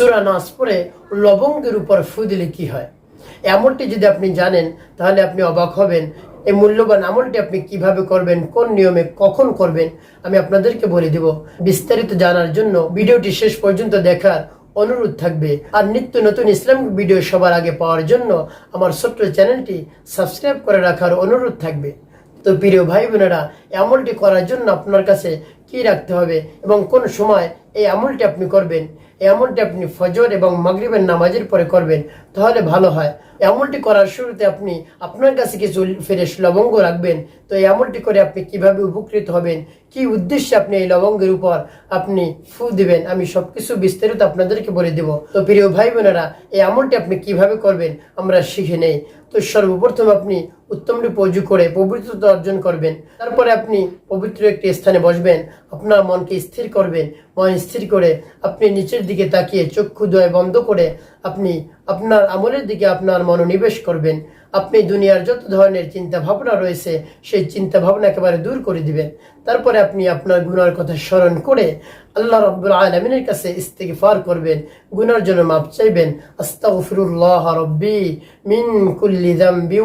সুরা নাস পড়ে লবঙ্গের উপর ফু দিলে কি হয়? এই আমলটি যদি আপনি জানেন, তাহলে আপনি অবাক হবেন। এই মূল্যবান আমলটি আপনি কীভাবে করবেন, কোন নিয়মে কখন করবেন, আমি আপনাদেরকে বলে দিব। বিস্তারিত জানার জন্য ভিডিওটি শেষ পর্যন্ত দেখার অনুরোধ থাকবে। আর নিত্য নতুন ইসলামিক ভিডিও সবার আগে পাওয়ার জন্য আমার ছোট্ট চ্যানেলটি সাবস্ক্রাইব করে রাখার অনুরোধ থাকবে। তো প্রিয় ভাই বোনেরা, আমলটি করার জন্য আপনার কাছে কি রাখতে হবে এবং কোন সময় এই আমলটি আপনি করবেন? এই আমলটি আপনি ফজর এবং মাগরিবের নামাজের পরে করবেন, তাহলে ভালো হয়। এই আমলটি করার শুরুতে আপনি আপনার কাছে কিছু ফ্রেশ লবঙ্গ রাখবেন, তো এই আমলটি করে আপনি কীভাবে উপকৃত হবেন, কি উদ্দেশ্যে আপনি এই লবঙ্গের উপর আপনি ফু দিবেন, আমি সবকিছু বিস্তারিত আপনাদেরকে বলে দেব। তো প্রিয় ভাই বোনেরা এই আমলটি আপনি কীভাবে করবেন, আমরা শিখে নেই। তো সর্বপ্রথম আপনি উত্তম রূপে অজু করে পবিত্রতা অর্জন করবেন। তারপরে আপনি পবিত্র একটি স্থানে বসবেন, আপনার মনকে স্থির করবেন। মন স্থির করে আপনি নিচের দিকে তাকিয়ে চক্ষু দয় বন্ধ করে আপনি আপনার আমলের দিকে আপনার মনোনিবেশ করবেন। আপনি দুনিয়ার যত ধরনের চিন্তা ভাবনা রয়েছে, সেই চিন্তা ভাবনা একেবারে দূর করে দিবেন। তারপরে আপনি আপনার গুনার কথা স্মরণ করে আল্লাহ রব্বুল আলমিনের কাছে ইস্তেগফার করবেন, গুনার জন্য মাপ চাইবেন। আস্তাগফিরুল্লাহ রব্বি মিন কুল্লি যামবি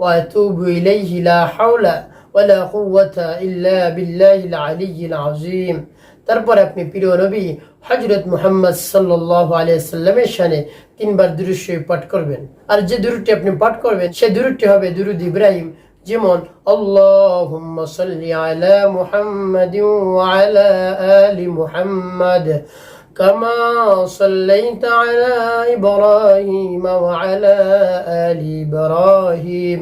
ওয়া আতুবু ইলাইহি লা হাওলা ওয়ালা কুওয়াতা ইল্লা বিল্লাহিল আলিয়্যিল আযীম। তারপরে আপনি প্রিয় নবী হজরত মুহাম্মদ সাল্লাহ আলিয়াল্লামের শানে তিনবার দুরুদ পাঠ করবেন আর যে দুরুদটি আপনি পাঠ করবেন সে দুরুদটি হবে দুরুদ ইব্রাহিম যেমন আল্লাহুম্মা সাল্লি আলা মুহাম্মাদিন ওয়া আলা আলি মুহাম্মাদ كما صليت على إبراهيم وعلى آل إبراهيم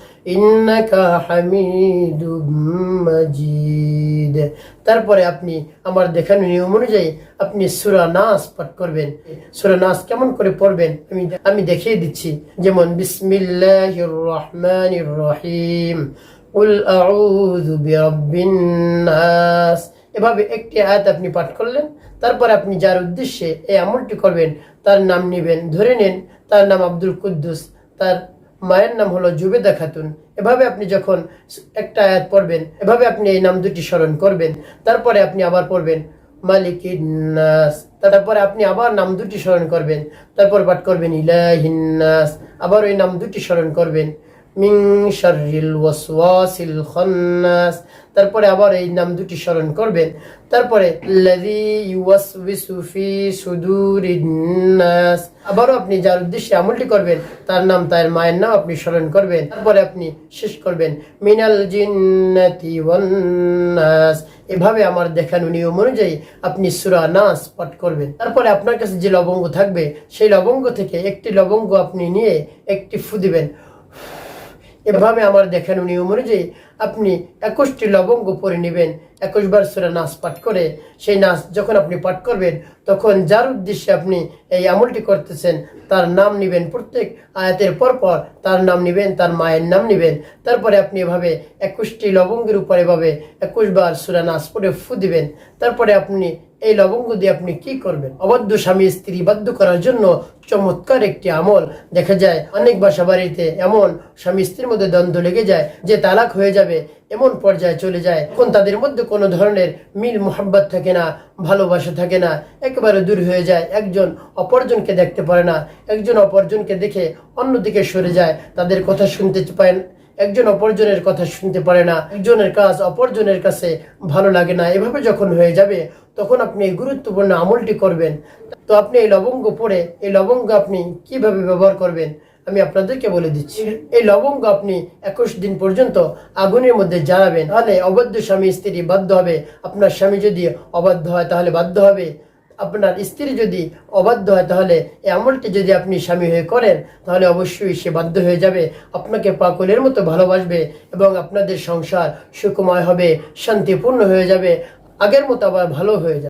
إنك حميد مجيد তারপরে আপনি আমার দেখানো নিয়ম অনুযায়ী আপনি সুরা নাস পাঠ করবেন সুরা নাস কেমন করে পড়বেন আমি আমি দেখিয়ে দিচ্ছি যেমন বিসমিল্লাহির রহমানির রহিম কুল আউযু বিরাব্বিন নাস এভাবে একটি আয়াত আপনি পাঠ করলেন তারপরে আপনি যার উদ্দেশ্যে এই আমলটি করবেন তার নাম নেবেন ধরে নেন তার নাম আব্দুল কুদ্দুস তার মায়ের নাম হলো জুবেদা খাতুন। এভাবে আপনি যখন একটা আয়াত পড়বেন, এভাবে আপনি এই নাম দুটি স্মরণ করবেন। তারপরে আপনি আবার পড়বেন মালিক মালিকিন্নাস। তারপরে আপনি আবার নাম দুটি স্মরণ করবেন, তারপর পাঠ করবেন, ইলাহিন্নাস। আবার ওই নাম দুটি স্মরণ করবেন। মিং তারপরে আবার এই নাম দুটি স্মরণ করবেন। তারপরে আবারও আপনি যার উদ্দেশ্যে আমলটি করবেন, তার নাম তার মায়ের নাম আপনি স্মরণ করবেন। তারপরে আপনি শেষ করবেন, মিনাল জিন্নাতি এভাবে আমার দেখানো নিয়ম অনুযায়ী আপনি সূরা নাস পাঠ করবেন। তারপরে আপনার কাছে যে লবঙ্গ থাকবে, সেই লবঙ্গ থেকে একটি লবঙ্গ আপনি নিয়ে একটি ফু দিবেন। এভাবে আমার দেখানো নিয়ম অনুযায়ী আপনি একুশটি লবঙ্গ পরে নেবেন। একুশ বার সুরা নাচ পাঠ করে সেই নাচ যখন আপনি পাঠ করবেন, তখন যার উদ্দেশ্যে আপনি এই আমলটি করতেছেন, তার নাম নেবেন প্রত্যেক আয়াতের পর পর তার নাম নেবেন, তার মায়ের নাম নেবেন। তারপরে আপনি এভাবে একুশটি লবঙ্গের উপর এভাবে একুশ বার সুরা নাচ পরে ফু দিবেন। তারপরে আপনি এই লবঙ্গ দিয়ে আপনি কি করবেন? অবদ্ধ স্বামী স্ত্রী বাধ্য করার জন্য চমৎকার একটি আমল। দেখা যায়, অনেক বাসা বাড়িতে এমন স্বামী স্ত্রীর মধ্যে দ্বন্দ্ব লেগে যায় যে তালাক হয়ে যাবে, এমন পর্যায়ে চলে যায়। কোন তাদের মধ্যে কোনো ধরনের মিল মোহাব্বত থাকে না, ভালোবাসা থাকে না। একেবারে দূর হয়ে যায়, একজন অপরজনকে দেখতে পারে না। একজন অপরজনকে দেখে অন্যদিকে সরে যায়। তাদের কথা শুনতে পায় একজন অপরজনের কথা শুনতে পারে না, একজনের কাজ অপরজনের কাছে ভালো লাগে না। এভাবে যখন হয়ে যাবে, তখন আপনি এই গুরুত্বপূর্ণ আমলটি করবেন। তো আপনি এই লবঙ্গ পরে, এই লবঙ্গ আপনি কীভাবে ব্যবহার করবেন? আমি আপনাদেরকে বলে দিচ্ছি। এই লবঙ্গ আপনি একুশ দিন পর্যন্ত আগুনের মধ্যে জ্বালাবেন। তাহলে অবাধ্য স্বামী স্ত্রী বাধ্য হবে। আপনার স্বামী যদি অবাধ্য হয়, তাহলে বাধ্য হবে। আপনার স্ত্রী যদি অবাধ্য হয়, তাহলে এমনটি যদি আপনি স্বামী হয়ে করেন, তাহলে অবশ্যই সে বাধ্য হয়ে যাবে। আপনাকে পাকলের মতো ভালোবাসবে এবং আপনাদের সংসার সুকুময় হবে, শান্তিপূর্ণ হয়ে যাবে। আগের মতো আবার ভালো হয়ে যাবে।